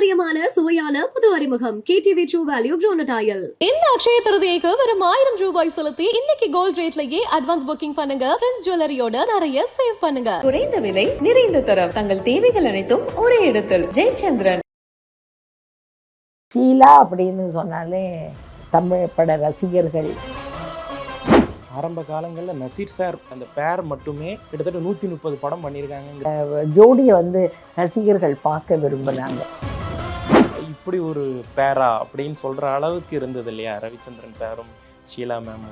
பாரம்பரியமான சுவையான புது அறிமுகம். கேடிவி ட்ரூ வேல்யூ ப்ரோனடாயல் இந்த அக்ஷய திருதியைக்கு வெறும் ஆயிரம் ரூபாய் செலுத்தி இன்னைக்கு கோல்ட் ரேட்லயே அட்வான்ஸ் புக்கிங் பண்ணுங்க. பிரின்ஸ் ஜுவல்லரியோட நிறைய சேவ் பண்ணுங்க. குறைந்த விலை நிறைந்த தரம். தங்கள் தேவைகள் அனைத்தும் ஒரே இடத்தில். ஜெயச்சந்திரன். ஷீலா அப்படின்னு சொன்னாலே தமிழ் பட ரசிகர்கள். ஆரம்ப காலங்களில் நசீர் சார் அந்த பேர் மட்டுமே கிட்டத்தட்ட நூற்றி முப்பது படம் பண்ணியிருக்காங்க. ஜோடியை வந்து ரசிகர்கள் பார்க்க விரும்புனாங்க இப்படி ஒரு பேரா அப்படின்னு சொல்கிற அளவுக்கு இருந்தது இல்லையா? ரவிச்சந்திரன் சாரும் ஷீலா மேம்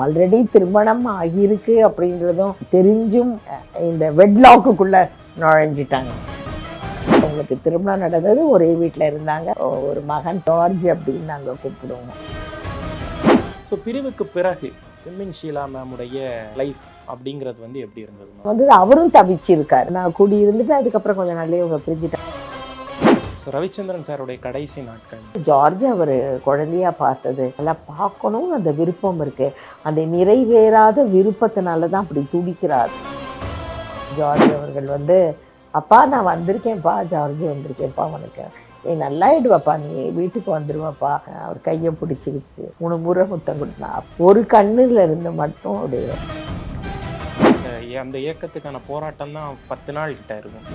ஆல்ரெடி திருமணம் ஆகியிருக்கு அப்படின்றதும் தெரிஞ்சும் இந்த வெட்லாக்குக்குள்ள நுழைஞ்சிட்டாங்க. அவங்களுக்கு திருமணம் நடந்தது ஒரே வீட்டில் இருந்தாங்க. ஒரு மகன் ஜார்ஜ் அப்படின்னு நாங்கள் கூப்பிடுவோம். ஸோ பிரிவுக்கு பிறகு சிம்மிங் ஷீலா மேமுடைய லைஃப் அப்படிங்கிறது வந்து எப்படி இருந்தது? வந்து அவரும் தவிச்சிருக்காரு. நான் கூடி இருந்துட்டு அதுக்கப்புறம் கொஞ்சம் நாள்லயே இவங்க பிரிஞ்சுட்டாங்க. ஸோ ரவிச்சந்திரன் சாருடைய கடைசி நாட்கள். ஜார்ஜ் அவர் குழந்தையா பார்த்தது. நல்லா பார்க்கணும் அந்த விருப்பம் இருக்கு. அந்த நிறைவேறாத விருப்பத்தினால தான் அப்படி துடிக்கிறார். ஜார்ஜ் அவர்கள் வந்து அப்பா நான் வந்திருக்கேன்ப்பா ஜார்ஜ் வந்திருக்கேன்ப்பா உனக்கு. நீ நல்லாயிடுவாப்பா நீ வீட்டுக்கு வந்துடுவாப்பா அவர் கையை பிடிச்சிக்கிச்சு மூணு முறை முத்தம் கொடுத்தா ஒரு கண்ணுல இருந்து மட்டும் அப்படியே அந்த- அந்த இயக்கத்துக்கான போராட்டம் தான் பத்து நாள் கிட்ட இருக்கும்.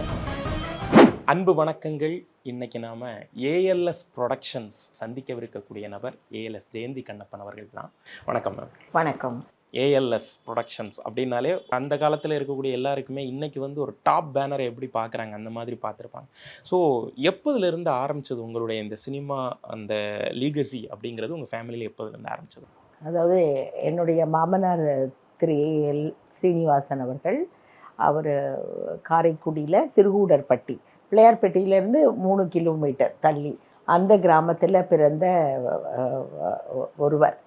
அன்பு வணக்கங்கள். இன்னைக்கு நாம ஏஎல்எஸ் ப்ரொடக்ஷன்ஸ் சந்திக்கவிருக்கக்கூடிய நபர் ஏஎல்எஸ் ஜெயந்தி கண்ணப்பன் அவர்கள் தான். வணக்கம் மேம் வணக்கம். ஏஎல்எஸ் ப்ரொடக்ஷன்ஸ் அப்படின்னாலே அந்த காலத்தில் இருக்கக்கூடிய எல்லாருக்குமே இன்னைக்கு வந்து ஒரு டாப் பேனரை எப்படி பார்க்குறாங்க அந்த மாதிரி பார்த்துருப்பாங்க. ஸோ எப்போதுலேருந்து ஆரம்பிச்சது உங்களுடைய இந்த சினிமா அந்த லீகசி அப்படிங்கிறது உங்கள் ஃபேமிலியில் எப்போதுலேருந்து ஆரம்பிச்சது? அதாவது என்னுடைய மாமனார் திரு ஏஎல் ஸ்ரீனிவாசன் அவர்கள் அவர் காரைக்குடியில் சிறுகூடர்பட்டி பிள்ளையார்பட்டியிலேருந்து மூணு கிலோமீட்டர் தள்ளி அந்த கிராமத்தில் பிறந்த ஒருவர்.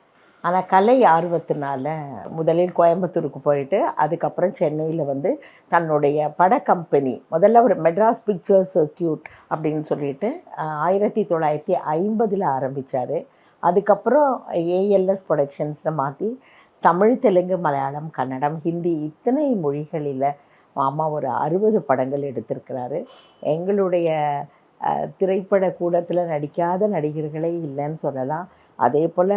ஆனால் கலை ஆர்வத்தினால முதலில் கோயம்புத்தூருக்கு போயிட்டு அதுக்கப்புறம் சென்னையில் வந்து தன்னுடைய பட கம்பெனி முதல்ல ஒரு மெட்ராஸ் பிக்சர்ஸ் சர்க்கியூட் அப்படின்னு சொல்லிட்டு ஆயிரத்தி தொள்ளாயிரத்தி ஐம்பதில் ஆரம்பித்தார் அதுக்கப்புறம் ஏஎல்எஸ் ப்ரொடக்ஷன்ஸை மாற்றி தமிழ் தெலுங்கு மலையாளம் கன்னடம் ஹிந்தி இத்தனை மொழிகளில் மாமா ஒரு அறுபது படங்கள் எடுத்திருக்கிறாரு. எங்களுடைய திரைப்பட கூடத்தில் நடிக்காத நடிகர்களே இல்லைன்னு சொல்லலாம். அதே போல்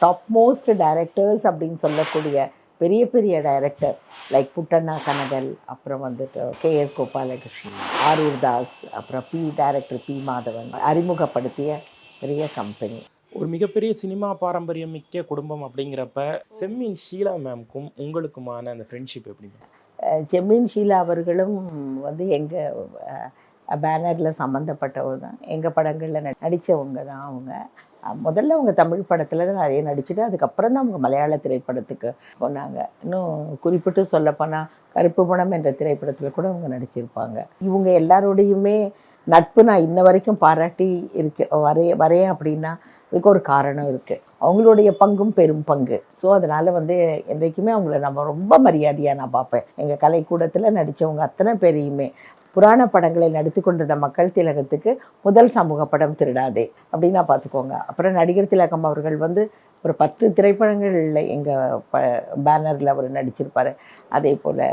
டாப் மோஸ்ட் டைரக்டர்ஸ் அப்படின்னு சொல்லக்கூடிய பெரிய பெரிய டைரக்டர் லைக் புட்டண்ணா கனகல் அப்புறம் வந்துட்டு கே எஸ் கோபாலகிருஷ்ணன் ஆரூர் தாஸ் அப்புறம் பி டைரக்டர் பி மாதவன் அறிமுகப்படுத்திய பெரிய கம்பெனி ஒரு மிகப்பெரிய சினிமா பாரம்பரியம் மிக்க குடும்பம் அப்படிங்கிறப்ப செம்மின் ஷீலா மேம்க்கும் உங்களுக்குமான அந்த ஃப்ரெண்ட்ஷிப் எப்படி செம்மீன் ஷீலா அவர்களும் வந்து எங்கள் பேனரில் சம்மந்தப்பட்டவங்க தான் எங்கள் படங்களில் நடித்தவங்க தான் அவங்க. முதல்ல அவங்க தமிழ் படத்தில் தான் நிறைய நடிச்சுட்டு அதுக்கப்புறம் தான் அவங்க மலையாள திரைப்படத்துக்கு போனாங்க. இன்னும் குறிப்பிட்டு சொல்லப்போனால் கருப்பு பணம் என்ற திரைப்படத்தில் கூட அவங்க நடிச்சிருப்பாங்க. இவங்க எல்லாரோடையுமே நட்பு நான் இன்ன வரைக்கும் பாராட்டி இருக்க வரைய வரையேன் அப்படின்னா இதுக்கு ஒரு காரணம் இருக்குது அவங்களுடைய பங்கும் பெரும் பங்கு. ஸோ அதனால் வந்து என்றைக்குமே அவங்கள நம்ம ரொம்ப மரியாதையாக நான் பார்ப்பேன். எங்கள் கலைக்கூடத்தில் நடித்தவங்க அத்தனை பேரையுமே. புராண படங்களை நடித்து கொண்டிருந்த மக்கள் திலகத்துக்கு முதல் சமூக படம் திருடாதே அப்படின்னா பார்த்துக்கோங்க. அப்புறம் நடிகர் திலகம் அவர்கள் வந்து ஒரு பத்து திரைப்படங்களில் எங்கள் ப பேனரில் அவர் நடிச்சிருப்பார். அதே போல்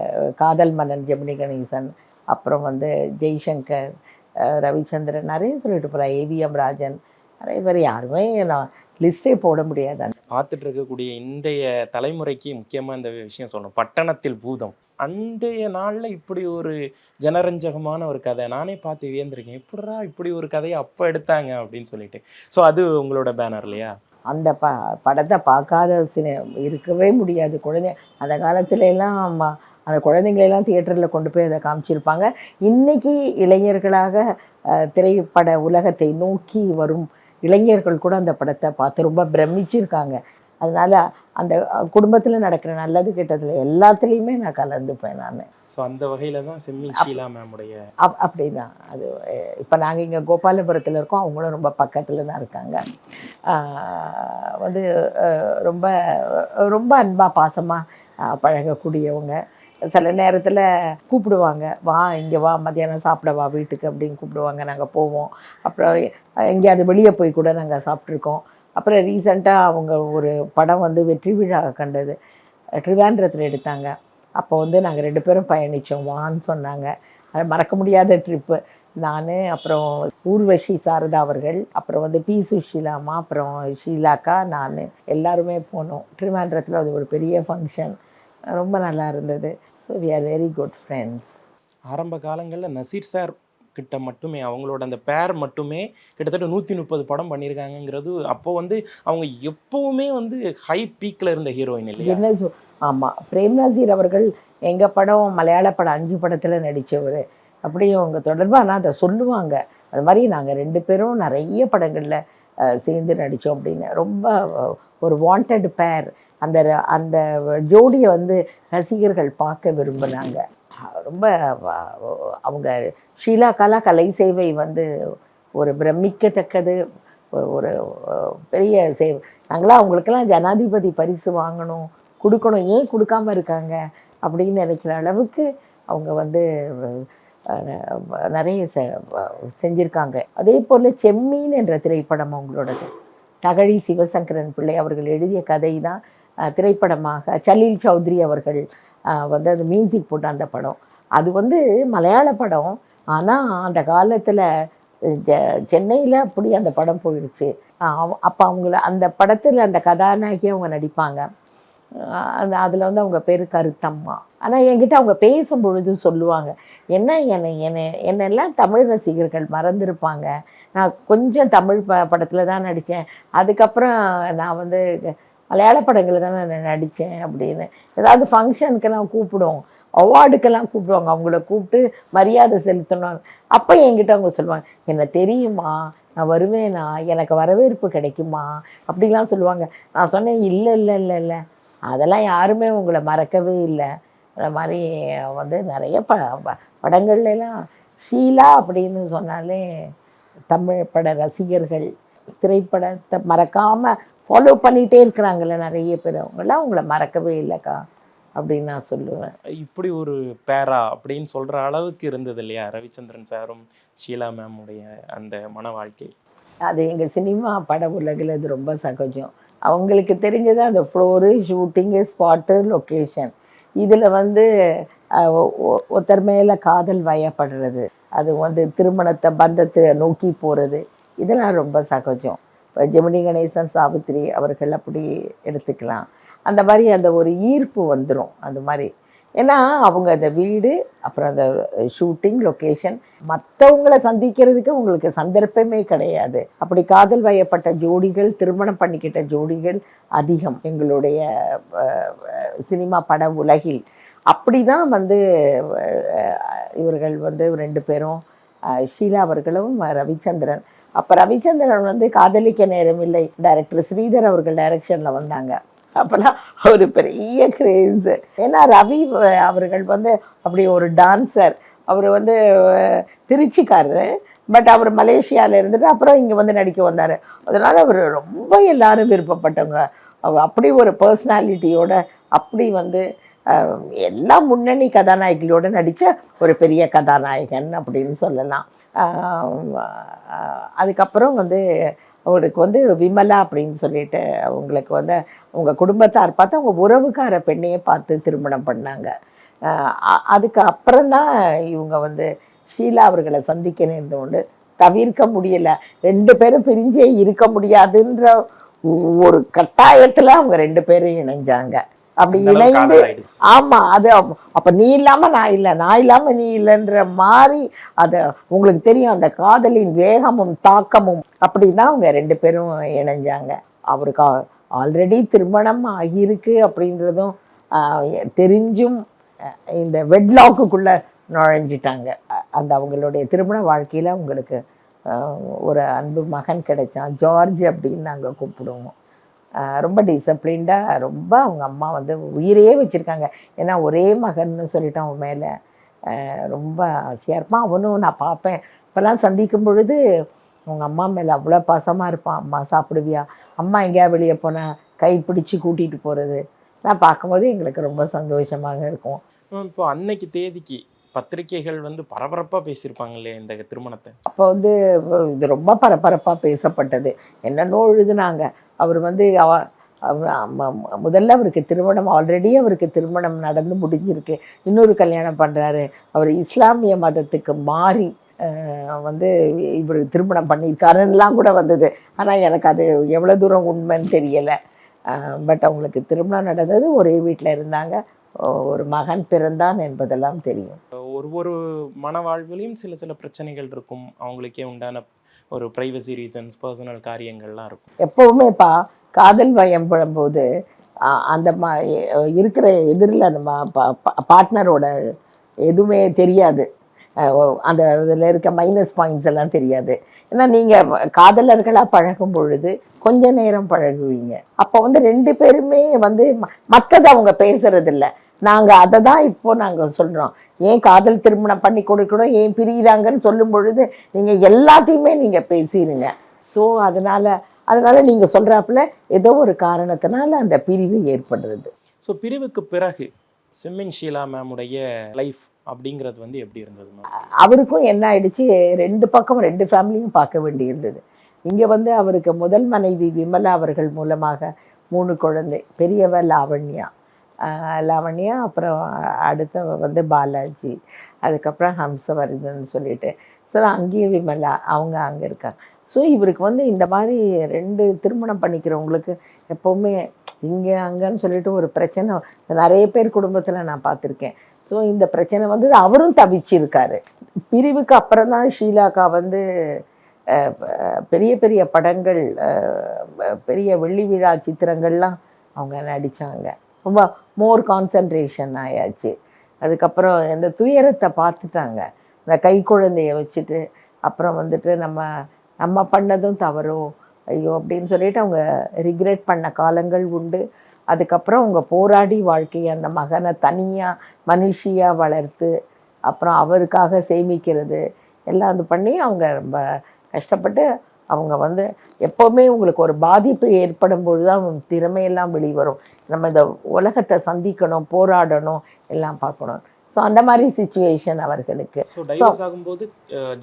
காதல் மன்னன் ஜெமினி கணேசன் அப்புறம் வந்து ஜெய்சங்கர் ரவிச்சந்திரன் நிறைய சொல்லிட்டு போகிறேன் ஏவிஎம் ராஜன் நிறைய பேர் யாருமே நான் லிஸ்ட்டே போட முடியாது. பார்த்துட்டு இருக்கக்கூடிய இன்றைய தலைமுறைக்கு முக்கியமாக இந்த விஷயம் சொல்லணும். பட்டணத்தில் பூதம். அன்றைய நாளில் இப்படி ஒரு ஜனரஞ்சகமான ஒரு கதை. நானே பார்த்து வியந்திருக்கேன். எப்படிடா இப்படி ஒரு கதையை அப்போ எடுத்தாங்க அப்படின்னு சொல்லிட்டு. ஸோ அது உங்களோட பேனர் இல்லையா? அந்த ப படத்தை பார்க்காத சில இருக்கவே முடியாது. குழந்தை அந்த காலத்துல எல்லாம் அந்த குழந்தைங்களெல்லாம் தியேட்டரில் கொண்டு போய் அதை காமிச்சிருப்பாங்க. இன்னைக்கு இளைஞர்களாக திரைப்பட உலகத்தை நோக்கி வரும் இளைஞர்கள் கூட அந்த படத்தை பார்த்து ரொம்ப பிரமிச்சிருக்காங்க. அதனால அந்த குடும்பத்தில் நடக்கிற நல்லது கெட்டதில் எல்லாத்துலேயுமே நான் கலந்துப்பேன் நான். ஸோ அந்த வகையில் தான் செம்மின் ஷீலா மேமுடைய அப் அப்படிதான் அது இப்போ நாங்கள் இங்கே கோபாலபுரத்தில் இருக்கோம். அவங்களும் ரொம்ப பக்கத்தில் தான் இருக்காங்க. வந்து ரொம்ப ரொம்ப அன்பாக பாசமாக பழகக்கூடியவங்க. சில நேரத்தில் கூப்பிடுவாங்க வா இங்கே வா மத்தியானம் சாப்பிட வா வீட்டுக்கு அப்படின்னு கூப்பிடுவாங்க. நாங்கள் போவோம். அப்புறம் எங்கேயாவது வெளியே போய் கூட நாங்கள் சாப்பிட்ருக்கோம் அப்புறம் ரீசண்டாக அவங்க ஒரு படம் வந்து வெற்றி விழா கண்டது. ட்ரிவாண்ட்ரத்தில் எடுத்தாங்க. அப்போ வந்து நாங்கள் ரெண்டு பேரும் பயணித்தோம் வான்னு சொன்னாங்க. அது மறக்க முடியாத ட்ரிப்பு. நான் அப்புறம் ஊர்வஷி சாரதா அவர்கள் அப்புறம் வந்து பி சுஷீலாமா அப்புறம் ஷீலாக்கா நான் எல்லாருமே போனோம். திருவாண்டரத்தில் அது ஒரு பெரிய ஃபங்க்ஷன் ரொம்ப நல்லா இருந்தது. So we are very good friends ஆரம்ப காலங்களில் நசீர் சார் கிட்ட மட்டுமே அவங்களோட அந்த பேர் மட்டுமே கிட்டத்தட்ட நூற்றி முப்பது படம் பண்ணியிருக்காங்கங்கிறது அப்போ வந்து அவங்க எப்பவுமே வந்து ஹை பீக்கில் இருந்த ஹீரோயின் இல்லையா? என்ன ஆமாம் பிரேம்நாசீர் அவர்கள் எங்கள் படம் மலையாள படம் அஞ்சு படத்தில் நடித்தவர் அப்படியே அவங்க தொடர்பாக ஆனால் அதை சொல்லுவாங்க. அது மாதிரி நாங்கள் ரெண்டு பேரும் நிறைய படங்களில் சேர்ந்து நடித்தோம் அப்படின்னு. ரொம்ப ஒரு வாண்டட் பேர் அந்த ர- அந்த ஜோடியை வந்து ரசிகர்கள் பார்க்க விரும்பினாங்க ரொம்ப அவங்க ஷீலா கலா கலை சேவை வந்து ஒரு பிரமிக்கத்தக்கது. ஒரு பெரிய சேவை நாங்களாம் அவங்களுக்கெல்லாம் ஜனாதிபதி பரிசு வாங்கணும் கொடுக்கணும் ஏன் கொடுக்காம இருக்காங்க அப்படின்னு நினைக்கிற அளவுக்கு அவங்க வந்து நிறைய செ- செஞ்சுருக்காங்க. அதே போல் செம்மீன் என்ற திரைப்படம் அவங்களோடது. தகழி சிவசங்கரன் பிள்ளை அவர்கள் எழுதிய கதை தான் திரைப்படமாக சலீல் சௌத்ரி அவர்கள் வந்து அது மியூசிக் போட்ட அந்த படம். அது வந்து மலையாள படம். ஆனால் அந்த காலத்தில் சென்னையில் அப்படி அந்த படம் போயிடுச்சு. அப்போ அவங்கள அந்த படத்தில் அந்த கதாநாயகி அவங்க நடிப்பாங்க. அந்த அதில் வந்து அவங்க பேர் கருத்தம்மா. ஆனால் என்கிட்ட அவங்க பேசும் பொழுது சொல்லுவாங்க என்ன என்னை என்னை என்னெல்லாம் தமிழ் ரசிகர்கள் மறந்துருப்பாங்க. நான் கொஞ்சம் தமிழ் ப படத்தில் தான் நடித்தேன். அதுக்கப்புறம் நான் வந்து மலையாள படங்களில் தான் நான் நடித்தேன் அப்படின்னு. ஏதாவது ஃபங்க்ஷனுக்கெல்லாம் கூப்பிடுவோம் அவார்டுக்கெல்லாம் கூப்பிடுவாங்க. அவங்கள கூப்பிட்டு மரியாதை செலுத்தணும் அப்போ என்கிட்ட அவங்க சொல்லுவாங்க என்ன தெரியுமா? நான் வருவேனா? எனக்கு வரவேற்பு கிடைக்குமா? அப்படிலாம் சொல்லுவாங்க. நான் சொன்னேன் இல்லை இல்லை இல்லை இல்லை. அதெல்லாம் யாருமே உங்களை மறக்கவே இல்லை. அந்த மாதிரி வந்து நிறைய ப ப- ஷீலா அப்படின்னு சொன்னாலே தமிழ் பட ரசிகர்கள் திரைப்படத்தை மறக்காமல் ஃபாலோ பண்ணிகிட்டே இருக்கிறாங்கல்ல நிறைய பேர். அவங்களாம் உங்களை மறக்கவே இல்லைக்கா அப்படின்னு நான் சொல்லுவேன். இப்படி ஒரு பேரா அப்படின்னு சொல்ற அளவுக்கு இருந்தது இல்லையா? ரவிச்சந்திரன் சாரும் ஷீலா மேம் உடைய அந்த மன வாழ்க்கை. அது எங்கள் சினிமா பட உலகில் அது ரொம்ப சகஜம். அவங்களுக்கு தெரிஞ்சது அந்த ஃப்ளோரு ஷூட்டிங்கு ஸ்பாட்டு லொக்கேஷன் இதில் வந்து ஒருத்தர் மேலே காதல் வயப்படுறது. அது வந்து திருமணத்தை பந்தத்தை நோக்கி போகிறது இதெல்லாம் ரொம்ப சகஜம். ஜெமினி கணேசன் சாவித்திரி அவர்கள் அப்படி எடுத்துக்கலாம். அந்த மாதிரி அந்த ஒரு ஈர்ப்பு வந்துடும் அந்த மாதிரி. ஏன்னா அவங்க அந்த வீடு அப்புறம் அந்த ஷூட்டிங் லொக்கேஷன் மற்றவங்களை சந்திக்கிறதுக்கு உங்களுக்கு சந்தர்ப்பமே கிடையாது. அப்படி காதல் வயப்பட்ட ஜோடிகள் திருமணம் பண்ணிக்கிட்ட ஜோடிகள் அதிகம் எங்களுடைய சினிமா பட உலகில். அப்படி தான் வந்து இவர்கள் வந்து ரெண்டு பேரும் ஷீலா அவர்களும் ரவிச்சந்திரன் அப்போ ரவிச்சந்திரன் வந்து காதலிக்க நேரமில்லை டைரக்டர் ஸ்ரீதர் அவர்கள் டைரக்ஷனில் வந்தாங்க. அப்போல்லாம் ஒரு பெரிய கிரேஸ் ஏன்னா ரவி அவர்கள் வந்து அப்படி ஒரு டான்சர் அவர் வந்து திருச்சிக்காரரு. பட் அவர் மலேசியாவில் இருந்துட்டு அப்புறம் இங்கே வந்து நடிக்க வந்தார். அதனால அவர் ரொம்ப எல்லாரும் விருப்பப்பட்டவங்க. அப்படி ஒரு பர்சனாலிட்டியோட அப்படி வந்து எல்லா முன்னணி கதாநாயகிகளோட நடித்த ஒரு பெரிய கதாநாயகன் அப்படின்னு சொல்லலாம். அதுக்கப்புறம் வந்து அவருக்கு வந்து விமலா அப்படின்னு சொல்லிட்டு அவங்களுக்கு வந்து உங்கள் குடும்பத்தார் பார்த்து அவங்க உறவுக்கார பெண்ணையே பார்த்து திருமணம் பண்ணாங்க. அதுக்கு அப்புறம்தான் இவங்க வந்து ஷீலா அவர்களை சந்திக்க நேர்ந்தோண்டு தவிர்க்க முடியலை. ரெண்டு பேரும் பிரிஞ்சே இருக்க முடியாதுன்ற ஒரு கட்டாயத்தில் அவங்க ரெண்டு பேரும் இணைஞ்சாங்க. அப்படி இணைந்து. ஆமா அது அப்ப- நீ இல்லாம நான் இல்லை நான் இல்லாம நீ இல்லைன்ற மாதிரி அது உங்களுக்கு தெரியும் அந்த காதலின் வேகமும் தாக்கமும் அப்படிதான் அவங்க ரெண்டு பேரும் இணைஞ்சாங்க. அவருக்கு ஆல்ரெடி திருமணம் ஆகியிருக்கு அப்படின்றதும் ஆஹ், தெரிஞ்சும் இந்த வெட்லாக்குக்குள்ள நுழைஞ்சிட்டாங்க. அந்த அவங்களுடைய திருமண வாழ்க்கையில அவங்களுக்கு ஒரு அன்பு மகன் கிடைச்சான். ஜார்ஜ் அப்படின்னு நாங்கள் கூப்பிடுவோம். ரொம்ப டிசிப்ளின்டாக ரொம்ப அவங்க அம்மா வந்து உயிரையே வச்சுருக்காங்க. ஏன்னா ஒரே மகன்னு சொல்லிட்டு அவன் மேலே ரொம்ப ஆசையாக இருப்பான். அவனும் நான் பார்ப்பேன். இப்போல்லாம் சந்திக்கும் பொழுது அவங்க அம்மா மேலே அவ்வளோ பாசமாக இருப்பான். அம்மா சாப்பிடுவியா? அம்மா எங்கேயா வெளியே போனால் கை பிடிச்சி கூட்டிகிட்டு போகிறது நான் பார்க்கும்போது எங்களுக்கு ரொம்ப சந்தோஷமாக இருக்கும். இப்போ அன்னைக்கு தேதிக்கு பத்திரிக்கைகள் வந்து பரபரப்பா பேசியிருப்பாங்க இல்லையா இந்த திருமணத்தை? அப்போ வந்து இது ரொம்ப பரபரப்பாக பேசப்பட்டது. என்னென்னோ எழுதுனாங்க. அவர் வந்து அவ ம- முதல்ல அவருக்கு திருமணம் ஆல்ரெடி அவருக்கு திருமணம் நடந்து முடிஞ்சிருக்கு. இன்னொரு கல்யாணம் பண்ணுறாரு அவர் இஸ்லாமிய மதத்துக்கு மாறி வந்து இவர் திருமணம் பண்ணியிருக்காருன்னெலாம் கூட வந்தது. ஆனால் எனக்கு அது எவ்வளோ தூரம் உண்மைன்னு தெரியலை. பட் அவங்களுக்கு திருமணம் நடந்தது ஒரே வீட்டில் இருந்தாங்க. ஒரு மகன் பிறந்தான் என்பதெல்லாம் தெரியும். ஒரு ஒரு மன வாழ்விலையும் சில சில பிரச்சனைகள் இருக்கும். அவங்களுக்கே உண்டான ஒரு ப்ரைவசி ரீசன்ஸ் பர்சனல் காரியங்கள்லாம் இருக்கும். எப்போவுமேப்பா காதல் வயம் போது அஹ் அந்த மா இருக்கிற எதிரில் நம்ம பார்ட்னரோட எதுவுமே தெரியாது. அஹ் அந்த இதில் இருக்க மைனஸ் பாயிண்ட்ஸ் எல்லாம் தெரியாது. ஏன்னா நீங்கள் காதலர்களாக பழகும் பொழுது கொஞ்ச நேரம் பழகுவீங்க. அப்போ வந்து ரெண்டு பேருமே வந்து மற்றது அவங்க பேசுறதில்ல. நாங்கள் அதை தான் இப்போ நாங்கள் சொல்கிறோம் ஏன் காதல் திருமணம் பண்ணி கொடுக்கணும் ஏன் பிரியிறாங்கன்னு சொல்லும் பொழுது நீங்கள் எல்லாத்தையுமே நீங்கள் பேசிடுங்க ஸோ அதனால அதனால நீங்கள் சொல்கிறாப்புல ஏதோ ஒரு காரணத்தினால அந்த பிரிவு ஏற்படுறது. ஸோ பிரிவுக்கு பிறகு செம்மின் ஷீலா மேமுடைய லைஃப் அப்படிங்கிறது வந்து எப்படி இருந்தது அவருக்கும் என்ன ஆயிடுச்சு? ரெண்டு பக்கம் ரெண்டு ஃபேமிலியும் பார்க்க வேண்டியிருந்தது இங்கே வந்து அவருக்கு முதல் மனைவி விமலா அவர்கள் மூலமாக மூணு குழந்தை பெரியவ லாவண்யா. லாவண்யா அப்புறம் அடுத்த வந்து பாலாஜி அதுக்கப்புறம் ஹம்சவர்தன் சொல்லிட்டு. ஸோ அங்கேயும் விமலா அவங்க அங்கே இருக்காங்க. ஸோ இவருக்கு வந்து இந்த மாதிரி ரெண்டு திருமணம் பண்ணிக்கிறவங்களுக்கு எப்போவுமே இங்கே அங்கேன்னு சொல்லிட்டு ஒரு பிரச்சனை நிறைய பேர் குடும்பத்தில் நான் பார்த்துருக்கேன். ஸோ இந்த பிரச்சனை வந்து அவரும் தவிச்சிருக்காரு. பிரிவுக்கு அப்புறம் தான் ஷீலாக்கா வந்து பெரிய பெரிய படங்கள் பெரிய வெள்ளி விழா சித்திரங்கள்லாம் அவங்க நடித்தாங்க ரொம்ப மோர் கான்சன்ட்ரேஷன் ஆயாச்சு. அதுக்கப்புறம் இந்த துயரத்தை பார்த்துட்டாங்க. இந்த கை குழந்தைய வச்சுட்டு அப்புறம் வந்துட்டு நம்ம நம்ம பண்ணதும் தவறோ ஐயோ அப்படின்னு சொல்லிட்டு அவங்க ரிக்ரெட் பண்ண காலங்கள் உண்டு. அதுக்கப்புறம் அவங்க போராடி வாழ்க்கையை அந்த மகனை தனியாக மனுஷியாக வளர்த்து அப்புறம் அவருக்காக சேமிக்கிறது எல்லாம் இது பண்ணி அவங்க ரொம்ப கஷ்டப்பட்டு அவங்க வந்து எப்போவுமே உங்களுக்கு ஒரு பாதிப்பு ஏற்படும் பொழுது தான் உங்க திறமையெல்லாம் வெளிவரும். நம்ம இந்த உலகத்தை சந்திக்கணும் போராடணும் எல்லாம் பார்க்கணும். ஸோ அந்த மாதிரி சுச்சுவேஷன் அவர்களுக்கு. ஆகும்போது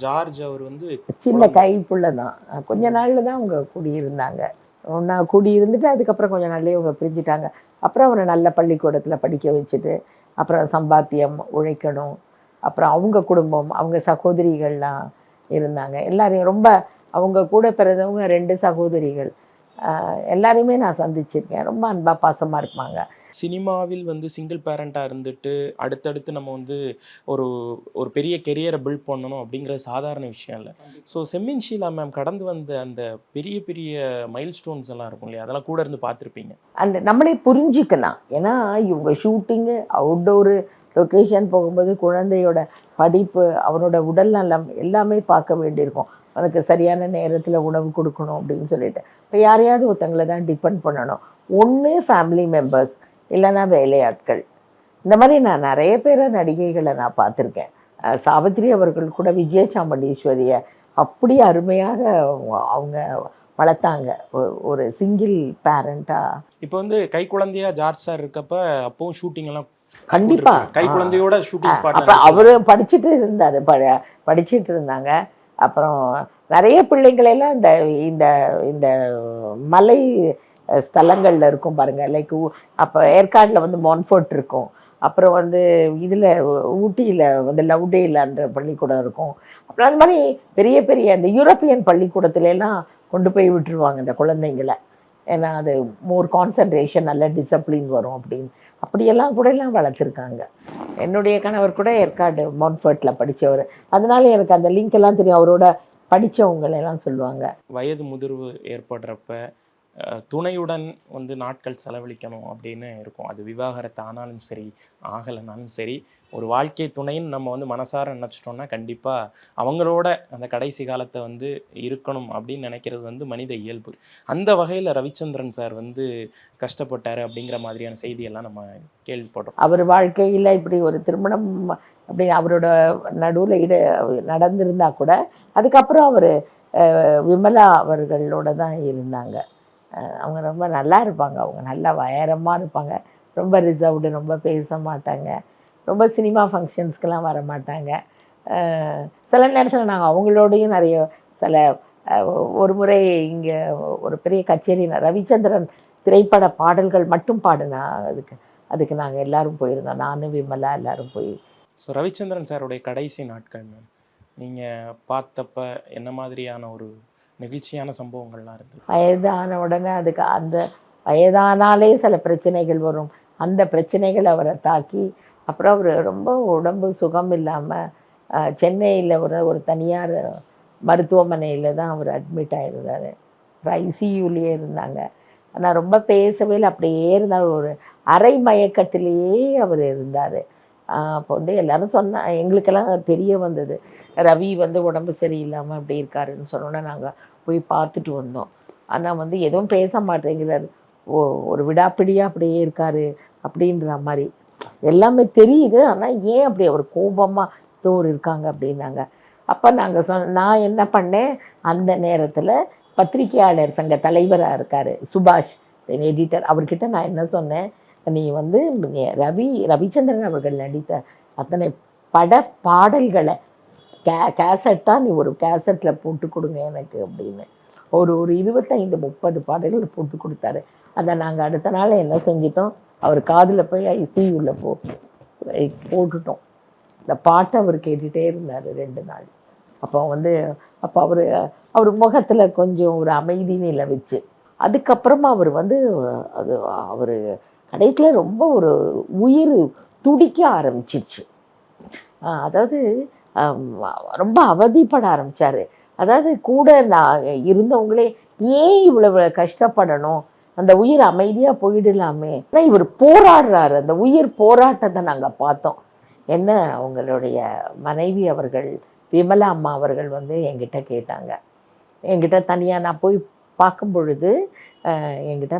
ஜார்ஜ் அவர் வந்து சின்ன கைப்புள்ள தான் கொஞ்ச நாளில் தான் அவங்க குடியிருந்தாங்க. ஒன்றா குடியிருந்துட்டு அதுக்கப்புறம் கொஞ்ச நாள்லயே அவங்க பிரிஞ்சுட்டாங்க. அப்புறம் அவரை நல்ல பள்ளிக்கூடத்தில் படிக்க வச்சுட்டு அப்புறம் சம்பாத்தியம் உழைக்கணும். அப்புறம் அவங்க குடும்பம் அவங்க சகோதரிகள்லாம் இருந்தாங்க. எல்லாரையும் ரொம்ப அவங்க கூட பிறந்தவங்க ரெண்டு சகோதரிகள். எல்லாரையுமே நான் சந்திச்சிருக்கேன். ரொம்ப அன்பாக பாசமாக இருப்பாங்க. சினிமாவில் வந்து சிங்கிள் பேரண்டாக இருந்துட்டு அடுத்தடுத்து நம்ம வந்து ஒரு ஒரு பெரிய கெரியரை பில்ட் பண்ணணும் அப்படிங்கிறது சாதாரண விஷயம் இல்லை. ஸோ செம்மின் ஷீலா மேம் கடந்து வந்த அந்த பெரிய பெரிய மைல் ஸ்டோன்ஸ் எல்லாம் இருக்கும் இல்லையா? அதெல்லாம் கூட இருந்து பார்த்துருப்பீங்க. அண்ட் நம்மளே புரிஞ்சுக்கலாம். ஏன்னா இவங்க ஷூட்டிங்கு அவுட்டோரு லொக்கேஷன் போகும்போது குழந்தையோட படிப்பு அவனோட உடல் நலம் எல்லாமே பார்க்க வேண்டியிருக்கும். அவனுக்கு சரியான நேரத்தில் உணவு கொடுக்கணும் அப்படின்னு சொல்லிட்டு. இப்போ யாரையாவது ஒருத்தங்களை தான் டிபெண்ட் பண்ணணும். ஒன்று ஃபேமிலி மெம்பர்ஸ் இல்லைன்னா வேலையாட்கள். இந்த மாதிரி நான் நிறைய பேரை நடிகைகளை நான் பார்த்துருக்கேன். சாவித்ரி அவர்கள் கூட விஜய சாமுண்டீஸ்வரியை அப்படி அருமையாக அவங்க- வளர்த்தாங்க. ஒரு சிங்கிள் பேரண்ட்டாக இப்போ வந்து கை குழந்தையா ஜார்ஜ் சார் இருக்கப்ப அப்பவும் ஷூட்டிங் எல்லாம் கண்டிப்பா. கை குழந்தையோட ஷூட்டிங் ஸ்பாட் அவரு படிச்சுட்டு இருந்தாரு. படிச்சுட்டு இருந்தாங்க. அப்புறம் நிறைய பிள்ளைங்களெல்லாம் இந்த இந்த இந்த மலை ஸ்தலங்களில் இருக்கும் பாருங்கள் லைக் அப்போ ஏற்காடில் வந்து மொன்ஃபோர்ட் இருக்கும். அப்புறம் வந்து இதில் ஊட்டியில் வந்து லவ்டேலான்ற பள்ளிக்கூடம் இருக்கும். அப்புறம் அந்த மாதிரி பெரிய பெரிய அந்த யூரோப்பியன் பள்ளிக்கூடத்துலலாம் கொண்டு போய் விட்டுருவாங்க இந்த குழந்தைங்களை. ஏன்னா அது மோர் கான்சன்ட்ரேஷன் நல்ல டிசப்ளின் வரும் அப்படின்னு. அப்படியெல்லாம் கூட எல்லாம் வளர்த்துருக்காங்க. என்னுடைய கணவர் கூட ஏற்காடு மவுண்ட்ஃபர்ட்டில் படித்தவர் அதனால எனக்கு அந்த லிங்க் எல்லாம் தெரியும். அவரோட படித்தவங்களெல்லாம் சொல்லுவாங்க. வயது முதிர்வு ஏற்படுறப்ப துணையுடன் வந்து நாட்கள் செலவழிக்கணும் அப்படின்னு இருக்கும். அது விவாகரத்து ஆனாலும் சரி ஆகலைனாலும் சரி ஒரு வாழ்க்கை துணைன்னு நம்ம வந்து மனசார நினச்சிட்டோம்னா கண்டிப்பாக அவங்களோட அந்த கடைசி காலத்தை வந்து இருக்கணும் அப்படின்னு நினைக்கிறது வந்து மனித இயல்பு. அந்த வகையில் ரவிச்சந்திரன் சார் வந்து கஷ்டப்பட்டார் அப்படிங்கிற மாதிரியான செய்தியெல்லாம் நம்ம கேள்விப்படுறோம் அவர் வாழ்க்கையில் இப்படி ஒரு திருமணம் அப்படி அவரோட நடுவில் இட நடந்திருந்தா கூட அதுக்கப்புறம் அவர் விமலா அவர்களோட தான் இருந்தாங்க. அவங்க ரொம்ப நல்லா இருப்பாங்க. அவங்க நல்லா வயரமாக இருப்பாங்க. ரொம்ப ரிசர்வ்டு ரொம்ப பேச மாட்டாங்க. ரொம்ப சினிமா ஃபங்க்ஷன்ஸ்க்கெலாம் வர மாட்டாங்க. சில நேரத்தில் நாங்கள் அவங்களோடையும் நிறைய சில ஒரு முறை இங்கே ஒரு பெரிய கச்சேரி ரவிச்சந்திரன் திரைப்பட பாடல்கள் மட்டும் பாடினா அதுக்கு அதுக்கு நாங்கள் எல்லாரும் போயிருந்தோம். நானும் விமலா எல்லாரும் போய். ஸோ ரவிச்சந்திரன் சாருடைய கடைசி நாட்கள் மேம் நீங்கள் பார்த்தப்ப என்ன மாதிரியான ஒரு நெகிழ்ச்சியான சம்பவங்கள்லாம் இருந்தது. வயதான உடனே அதுக்கு அந்த வயதானாலே சில பிரச்சனைகள் வரும். அந்த பிரச்சனைகள் அவரை தாக்கி அப்புறம் அவர் ரொம்ப உடம்பு சுகம் இல்லாமல் சென்னையில் ஒரு ஒரு தனியார் மருத்துவமனையில் தான் அவர் அட்மிட் ஆகிருந்தார் ஐசியூலேயே இருந்தாங்க. ஆனால் ரொம்ப பேசவே இல்லை அப்படியே இருந்தார். ஒரு அரை மயக்கத்திலேயே அவர் இருந்தார். அப்போ வந்து எல்லாரும் சொன்னா எங்களுக்கெல்லாம் தெரிய வந்தது. ரவி வந்து உடம்பு சரியில்லாமல் அப்படி இருக்காருன்னு சொன்னோன்னே நாங்கள் போய் பார்த்துட்டு வந்தோம். ஆனால் வந்து எதுவும் பேச மாட்டேங்கிறாரு. ஓ ஒரு விடாப்பிடியாக அப்படியே இருக்காரு அப்படின்ற மாதிரி. எல்லாமே தெரியுது. ஆனால் ஏன் அப்படி ஒரு கோபமாக தோறு இருக்காங்க அப்படின்னாங்க. அப்போ நாங்கள் சொன்ன நான் என்ன பண்ணேன்? அந்த நேரத்தில் பத்திரிகையாளர் சங்க தலைவராக இருக்கார் சுபாஷ் எடிட்டர் அவர்கிட்ட நான் என்ன சொன்னேன்? நீ வந்து ரவி ரவிச்சந்திரன் அவர்கள் நடித்த அத்தனை பட பாடல்களை கே கேசட்டாக நீ ஒரு கேசட்டில் போட்டு கொடுங்க எனக்கு அப்படின்னு. ஒரு ஒரு இருபத்தைந்து முப்பது பாடல்கள் போட்டு கொடுத்தாரு. அதை நாங்கள் அடுத்த நாள் என்ன செஞ்சிட்டோம்? அவர் காதில் போய் ஐசியூவில் போ போட்டுட்டோம். இந்த பாட்டை அவர் கேட்டுகிட்டே இருந்தார் ரெண்டு நாள். அப்போ வந்து அப்போ அவர் அவர் முகத்தில் கொஞ்சம் ஒரு அமைதி நிலவிச்சு. அதுக்கப்புறமா அவர் வந்து அது அவர் கடைசியில் ரொம்ப ஒரு உயிர் துடிக்க ஆரம்பிச்சிருச்சு. ஆஹ் அதாவது ரொம்ப அவதிப்பட ஆரம்பிச்சாரு. அதாவது கூட நான் இருந்தவங்களே ஏன் இவ்வளவு கஷ்டப்படணும்? அந்த உயிர் அமைதியாக போயிடலாமே. ஆனால் இவர் போராடுறாரு. அந்த உயிர் போராட்டத்தை நாங்கள் பார்த்தோம். என்ன அவங்களுடைய மனைவி அவர்கள் விமலா அம்மா அவர்கள் வந்து என்கிட்ட கேட்டாங்க. என்கிட்ட தனியாக நான் போய் பார்க்கும் பொழுது என்கிட்ட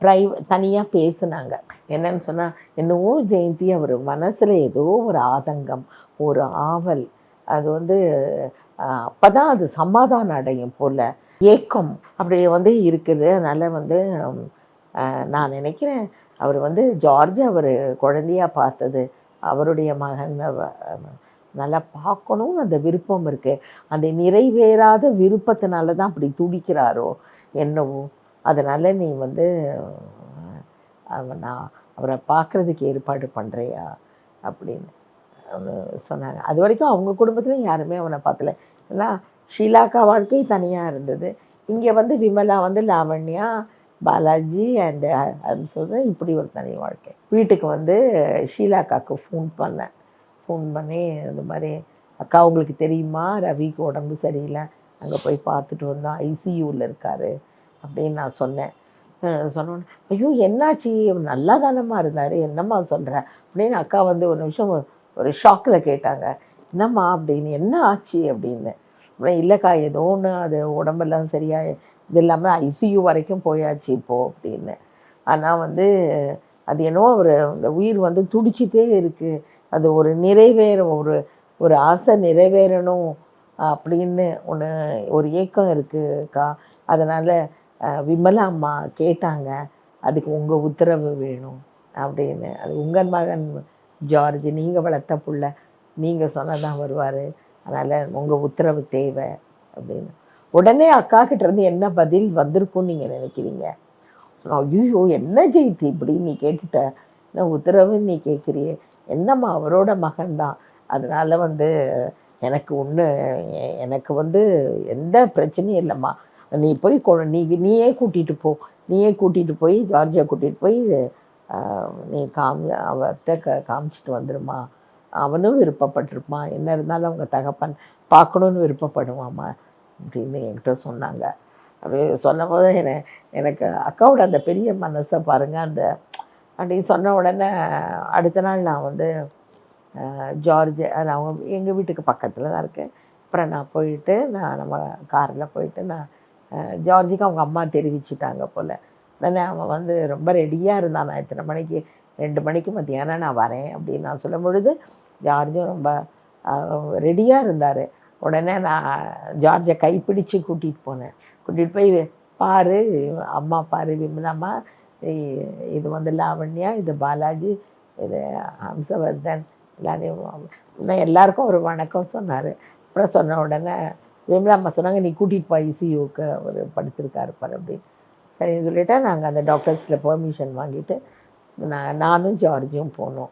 ப்ரை தனியாக பேசுனாங்க. என்னன்னு சொன்னால் என்னவோ ஜெயந்தி அவர் மனசில் ஏதோ ஒரு ஆதங்கம் ஒரு ஆவல். அது வந்து அப்போ தான் அது சமாதானம் அடையும் போல். ஏக்கம் அப்படி வந்து இருக்குது. அதனால் வந்து நான் நினைக்கிறேன் அவர் வந்து ஜார்ஜ் அவர் குழந்தையாக பார்த்தது அவருடைய மகன் நல்லா பார்க்கணும்னு அந்த விருப்பம் இருக்குது அந்த நிறைவேறாத விருப்பத்தினால தான் அப்படி துடிக்கிறாரோ என்னவோ. அதனால் நீ வந்து நான் அவரை பார்க்குறதுக்கு ஏற்பாடு பண்ணுறியா அப்படின்னு அவங்க சொன்னாங்க. அது வரைக்கும் அவங்க குடும்பத்துலையும் யாருமே அவனை பார்த்தல ஏன்னா ஷீலாக்கா வாழ்க்கை தனியாக இருந்தது. இங்கே வந்து விமலா வந்து லாவண்யா பாலாஜி அண்டு அது சொல்ல இப்படி ஒரு தனி வாழ்க்கை. வீட்டுக்கு வந்து ஷீலாக்காவுக்கு ஃபோன் பண்ணேன் ஃபோன் பண்ணி இந்த மாதிரி அக்கா உங்களுக்கு தெரியுமா? ரவிக்கு உடம்பு சரியில்லை. அங்கே போய் பார்த்துட்டு வந்தோம் ஐசியூவில் இருக்காரு. அப்படின்னு நான் சொன்னேன். சொன்னோன்னே ஐயோ என்னாச்சு? நல்லா தானம்மா இருந்தார். என்னம்மா சொல்கிற அப்படின்னு அக்கா வந்து ஒரு நிமிஷம் ஒரு- ஷாக்கில் கேட்டாங்க. என்னம்மா அப்படின்னு என்ன ஆச்சு? அப்படின்னு. அப்புறம் இல்லைக்கா ஏதோ ஒன்று அது உடம்பெல்லாம் சரியா இது இல்லாமல் ஐசியூ வரைக்கும் போயாச்சு இப்போது அப்படின்னு. ஆனால் வந்து அது என்னவோ ஒரு அந்த உயிர் வந்து துடிச்சிட்டே இருக்குது அது ஒரு நிறைவேற ஒரு ஒரு ஆசை நிறைவேறணும் அப்படின்னு ஒன்று ஒரு ஏக்கம் இருக்குக்கா அதனால் விமலா அம்மா கேட்டாங்க அதுக்கு உங்கள் உத்தரவு வேணும் அப்படின்னு. அது உங்கள் மகன் ஜார்ஜ் நீங்கள் வளர்த்த புள்ள நீங்கள் சொன்னதான் வருவார். அதனால் உங்கள் உத்தரவு தேவை அப்படின்னு. உடனே அக்கா கிட்டேருந்து என்ன பதில் வந்திருக்கும்னு நீங்கள் நினைக்கிறீங்க? ஐயோ என்ன ஜெயித்து இப்படி நீ கேட்டுட்ட? என்ன உத்தரவு நீ கேட்குறியே? என்னம்மா அவரோட மகன்தான். அதனால் வந்து எனக்கு ஒன்று எனக்கு வந்து எந்த பிரச்சனையும் இல்லைம்மா. நீ போய் கொ- நீ நீயே கூட்டிகிட்டு போ. நீயே கூட்டிகிட்டு போய் ஜார்ஜியா கூட்டிகிட்டு போய் நீ காமி அவர்கிட்ட க காமிச்சிட்டு வந்துடுமா அவனும் விருப்பப்பட்டிருப்பான். என்ன இருந்தாலும் அவங்க தகப்பன் பார்க்கணுன்னு விருப்பப்படுவாம்மா அப்படின்னு என்கிட்ட சொன்னாங்க. அப்படி சொன்னபோது என எனக்கு அக்காவோட அந்த பெரிய மனசை பாருங்கள் அந்த அப்படின்னு சொன்ன உடனே அடுத்த நாள் நான் வந்து ஜார்ஜ் அவங்க எங்கள் வீட்டுக்கு பக்கத்தில் தான் இருக்கேன். அப்புறம் நான் போயிட்டு நான் நம்ம காரில் போயிட்டு நான் ஜார்ஜிக்கு அவங்க அம்மா தெரிவிச்சிட்டாங்க போல். உடனே அவன் வந்து ரொம்ப ரெடியாக இருந்தான். நான் இத்தனை மணிக்கு ரெண்டு மணிக்கு மத்தியானம் நான் வரேன் அப்படின்னு நான் சொல்லும் பொழுது ஜார்ஜும் ரொம்ப ரெடியாக இருந்தார். உடனே நான் ஜார்ஜை கைப்பிடிச்சு கூட்டிகிட்டு போனேன். கூட்டிகிட்டு போய் பாரு அம்மா பாரு விமலாம்மா இது வந்து லாவண்யா இது பாலாஜி இது ஹம்சவர்தன் எல்லாரையும். இன்னும் எல்லாருக்கும் ஒரு வணக்கம் சொன்னார். அப்புறம் சொன்ன உடனே விமலா அம்மா சொன்னாங்க நீ கூட்டிகிட்டு போய் ஐசியூக்கு அவர் படுத்திருக்காரு பாரு அப்படின்னு. சரின்னு சொல்லிட்டு நாங்கள் அந்த டாக்டர்ஸில் பெர்மிஷன் வாங்கிட்டு நான் நானும் ஜார்ஜும் போனோம்.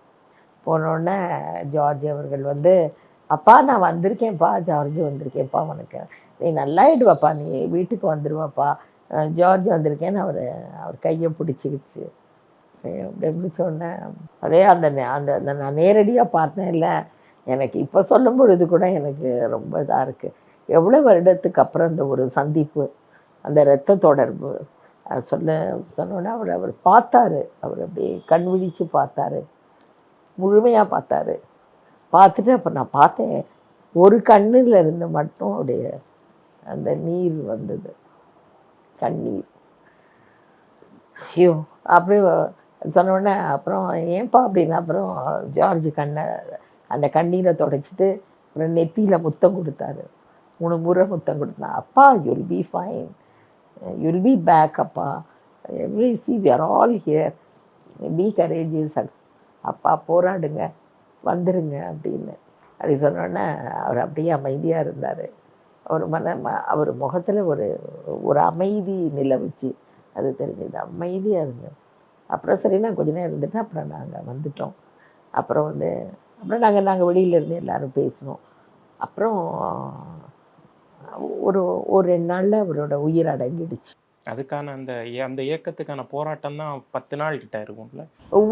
போனோடனே ஜார்ஜ் அவர்கள் வந்து அப்பா நான் வந்திருக்கேன்ப்பா ஜார்ஜ் வந்திருக்கேன்ப்பா உனக்கு. நீ நல்லாயிடுவாப்பா நீ வீட்டுக்கு வந்துடுவாப்பா ஜார்ஜ் வந்திருக்கேன்னு அவர் அவர் கையை பிடிச்சிக்கிச்சு. அப்படி எப்படி சொன்னேன். அதே அந்த நே- அந்த அந்த நான் நேரடியாக பார்த்தேன் இல்லை எனக்கு இப்போ சொல்லும் பொழுது கூட எனக்கு ரொம்ப இதாக இருக்குது எவ்வளோ வருடத்துக்கு அப்புறம் அந்த ஒரு சந்திப்பு அந்த இரத்த தொடர்பு சொல்ல சொன்னோன்னே அவர் அவர் பார்த்தாரு. அவர் அப்படியே கண் விழித்து பார்த்தாரு. முழுமையாக பார்த்தாரு. பார்த்துட்டு அப்போ நான் பார்த்தேன் ஒரு கண்ணில் இருந்து மட்டும் அப்படியே அந்த நீர் வந்தது. கண்ணீர். ஐயோ அப்படியே சொன்னோடனே அப்புறம் ஏன்பா அப்படின்னு அப்புறம் ஜார்ஜ் கண்ணை அந்த கண்ணீரை தொடச்சிட்டு அப்புறம் நெத்தியில் முத்தம் கொடுத்தாரு. மூணு முறை முத்தம் கொடுத்தான். அப்பா you'll be fine you'll be back அப்பா. Every see we are all here be courageous அப்பா போராடுங்க. வந்துடுங்க அப்படின்னு. அப்படி சொன்னோன்னே அவர் அப்படியே அமைதியாக இருந்தார். அவர் மன ம- அவர் முகத்தில் ஒரு ஒரு அமைதி நிலவுச்சு. அது தெரிஞ்சது. அமைதியாக இருந்தது. அப்புறம் சரி நான் கொஞ்ச நேரம் இருந்துட்டு அப்புறம் நாங்கள் வந்துட்டோம். அப்புறம் வந்து அப்புறம் நாங்கள் நாங்கள் வெளியில இருந்து பேசினோம். அப்புறம் ஒரு ஒரு ரெண்டு நாளில் அவரோட உயிர் அடங்கிடுச்சு. அதுக்கான அந்த அந்த இயக்கத்துக்கான போராட்டம் தான் பத்து நாள் கிட்ட இருக்கும்ல?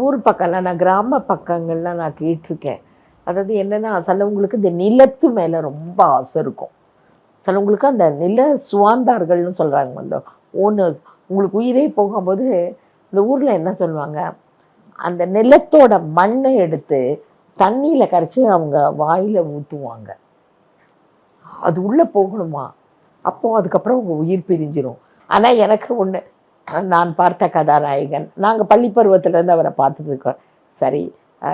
ஊர் பக்கம்லாம் நான் கிராம பக்கங்கள்லாம் நான் கேட்டிருக்கேன். அதாவது என்னென்னா சிலவங்களுக்கு இந்த நிலத்து மேலே ரொம்ப ஆசை இருக்கும். சிலவங்களுக்கு அந்த நில சுவாந்தார்கள்னு சொல்கிறாங்க அந்த ஓனர்ஸ் உங்களுக்கு உயிரே போகும்போது இந்த ஊரில் என்ன சொல்லுவாங்க? அந்த நிலத்தோட மண்ணை எடுத்து தண்ணியில் கரைச்சி அவங்க வாயில் ஊற்றுவாங்க அது உள்ளே போகணுமா? அப்போ அதுக்கப்புறம் உங்கள் உயிர் பிரிஞ்சிடும் ஆனால் எனக்கு ஒன்று நான் பார்த்த கதாநாயகன் நாங்கள் பள்ளி பருவத்திலேருந்து அவரை பார்த்துட்ருக்கோம் சரி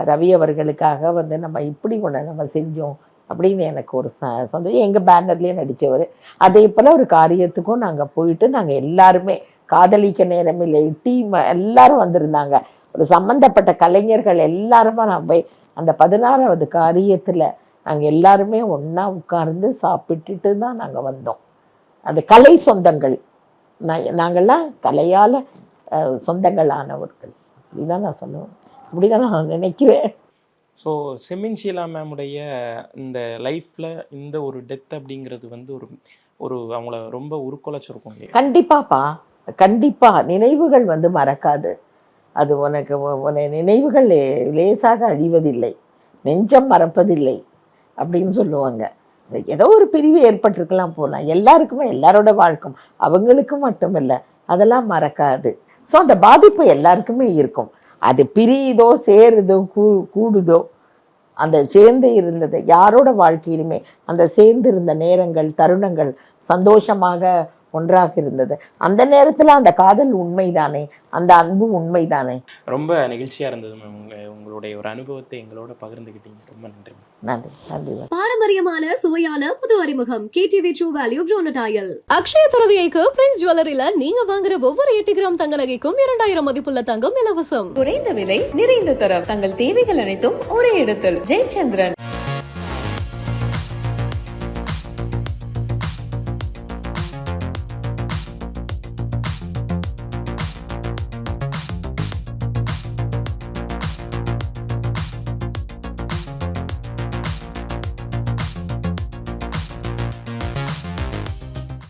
ரவி அவர்களுக்காக வந்து நம்ம இப்படி ஒன்று நம்ம செஞ்சோம் அப்படின்னு எனக்கு ஒரு சந்தோஷம். எங்கள் பேனர்லேயே நடித்தவர் அதே போல் ஒரு காரியத்துக்கும் நாங்கள் போயிட்டு நாங்கள் எல்லாருமே காதலிக்க நேரமில்லை டீம் எல்லாரும் வந்திருந்தாங்க. ஒரு சம்மந்தப்பட்ட கலைஞர்கள் எல்லாருமே நான் போய் அந்த பதினாறாவது காரியத்தில் நாங்கள் எல்லாருமே ஒன்றா உட்கார்ந்து சாப்பிட்டுட்டு தான் நாங்கள் வந்தோம். அது கலை சொந்தங்கள் நான் நாங்கள்லாம் கலையால் சொந்தங்கள் ஆனவர்கள் அப்படிதான் நான் சொல்லுவேன். அப்படிதான் நான் நினைக்கிறேன். ஸோ செமின் ஷீலா மேமுடைய இந்த லைஃப்பில் இந்த ஒரு டெத் அப்படிங்கிறது வந்து ஒரு ஒரு அவங்கள ரொம்ப உருக்குலைச்சிருக்கும் இல்லையா? கண்டிப்பாப்பா. கண்டிப்பா. நினைவுகள் வந்து மறக்காது. அது உனக்கு உன நினைவுகள் லேசாக அழிவதில்லை. நெஞ்சம் மறப்பதில்லை. அப்படின்னு சொல்லுவாங்க. ஏதோ ஒரு பிரிவு ஏற்பட்டிருக்கலாம் போகலாம் எல்லாருக்குமே எல்லாரோட வாழ்க்கும் அவங்களுக்கும் மட்டும் இல்லை அதெல்லாம் மறக்காது. ஸோ அந்த பாதிப்பு எல்லாருக்குமே இருக்கும். அது பிரியுதோ சேருதோ கூ கூடுதோ அந்த சேர்ந்து இருந்தது யாரோட வாழ்க்கையிலுமே அந்த சேர்ந்து இருந்த நேரங்கள் தருணங்கள் சந்தோஷமாக ஒன்றாக இருந்தது. அந்த நேரத்தில் அந்த காதல் உண்மைதானே? அந்த அன்பு உண்மைதானே? ரொம்ப நெகிழ்ச்சியாக இருந்தது மேம் உங்க உங்களுடைய ஒரு அனுபவத்தை எங்களோட பகிர்ந்துக்கிட்டீங்க ரொம்ப நன்றி நன்றி நன்றி பாரம்பரியமான சுவையான புது அறிமுகம். கேடிவி ட்ரூ வேல்யூ ப்ரோனடாயல் அக்ஷய திருதியைக்கு பிரின்ஸ் ஜுவல்லரியில நீங்க வாங்குற ஒவ்வொரு எட்டு கிராம் தங்க நகைக்கும் இரண்டாயிரம் மதிப்புள்ள தங்கம் இலவசம். குறைந்த விலை நிறைந்த தரம். தங்கள் தேவைகள் அனைத்தும் ஒரே இடத்தில். ஜெயச்சந்திரன்.